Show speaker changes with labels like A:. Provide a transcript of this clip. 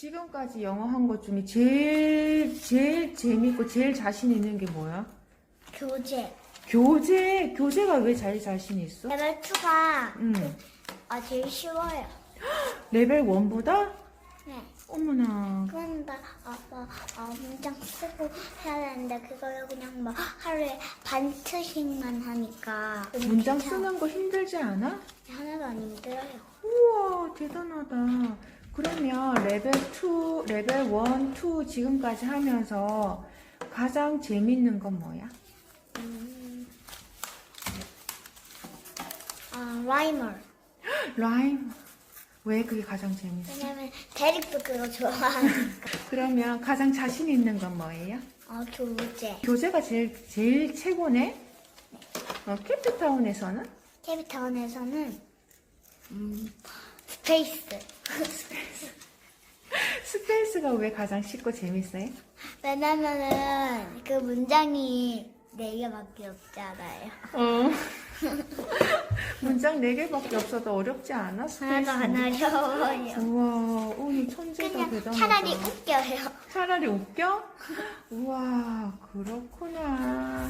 A: 지금까지 영어 한 것 중에 제일 제일 재밌고 제일 자신 있는 게 뭐야?
B: 교재.
A: 교재. 교재가 왜 제일 자신 있어?
B: 레벨 2가
A: 음.
B: 아, 제일 쉬워요.
A: 레벨 1보다?
B: 네.
A: 어머나.
B: 그런데 아빠 아, 문장 쓰고 해야 되는데 그걸 그냥 막 하루에 반트씩만 하니까
A: 문장
B: 괜찮아.
A: 쓰는 거 힘들지 않아?
B: 하나도 안 힘들어요.
A: 우와, 대단하다. 그러면 레벨 2, 레벨 1, 2 지금까지 하면서 가장 재밌는 건 뭐야?
B: 음. 아, 라이머.
A: 라임. 왜 그게 가장 재밌어?
B: 왜냐면 대립도 그거 좋아하니까.
A: 그러면 가장 자신 있는 건 뭐예요?
B: 어, 교재.
A: 교재가 제일, 제일 최고네? 어, 캐프타운에서는?
B: 캐비타운에서는 음, 스페이스.
A: 스페이스가 왜 가장 쉽고 재밌어요?
B: 왜냐면은 그 문장이 네 개밖에 없잖아요.
A: 어. 문장 4개밖에 없어도 어렵지 않아? 스페이스.
B: 하나도 안 어려워요.
A: 우와, 오이 천재가
B: 그냥
A: 대단하다.
B: 차라리 웃겨요.
A: 차라리 웃겨? 우와, 그렇구나.